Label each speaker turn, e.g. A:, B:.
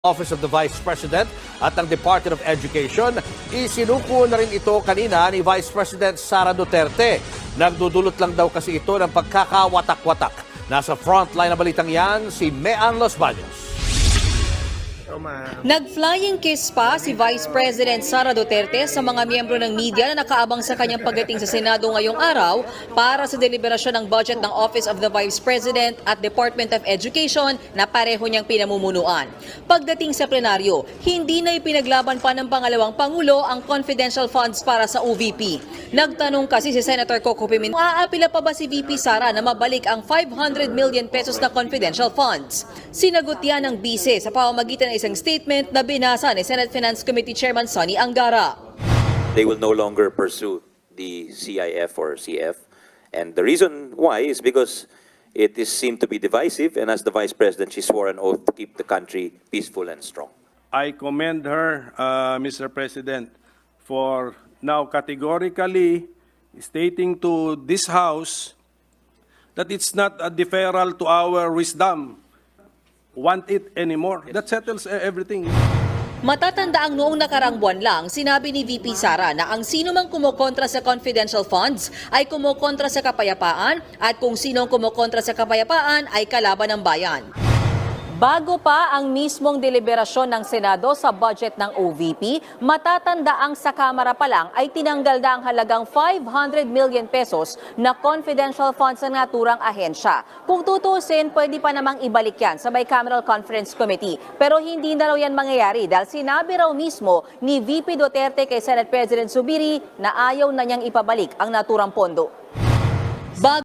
A: Office of the Vice President at ng Department of Education. Isinuko na rin ito kanina ni Vice President Sara Duterte. Nagdudulot lang daw kasi ito ng pagkakawatak-watak. Nasa frontline na balitang yan, si Mean Los Baños.
B: Nag-flying kiss pa si Vice President Sara Duterte sa mga miyembro ng media na nakaabang sa kanyang pagdating sa Senado ngayong araw para sa deliberasyon ng budget ng Office of the Vice President at Department of Education na pareho niyang pinamumunuan. Pagdating sa plenaryo, hindi na ipinaglaban pa ng pangalawang Pangulo ang confidential funds para sa OVP. Nagtanong kasi si Senator Coco Pimentel, aapila pa ba si VP Sara na mabalik ang 500 million pesos na confidential funds? Sinagot yan ng bise sa pamamagitan ng isang statement na binasa ni Senate Finance Committee Chairman Sonny Angara.
C: they will no longer pursue the CIF or CF. And the reason why is because it is seen to be divisive, and as the Vice President, she swore an oath to keep the country peaceful and strong.
D: I commend her, uh, Mr. President, for now categorically stating to this House that it's not a deferral to our wisdom, want it anymore. That settles e- everything.
B: Matatanda ang noong nakarang buwan lang, sinabi ni VP Sara na ang sino mang kumukontra sa confidential funds ay kumukontra sa kapayapaan at kung sino ang kumukontra sa kapayapaan ay kalaban ng bayan. Bago pa ang mismong deliberasyon ng Senado sa budget ng OVP, matatanda ang sa Kamara pa lang ay tinanggal na ang halagang 500 million pesos na confidential funds ng naturang ahensya. Kung tutusin, pwede pa namang ibalik yan sa Bicameral Conference Committee. Pero hindi na raw yan mangyayari dahil sinabi raw mismo ni VP Duterte kay Senate President Subiri na ayaw na niyang ipabalik ang naturang pondo. Bago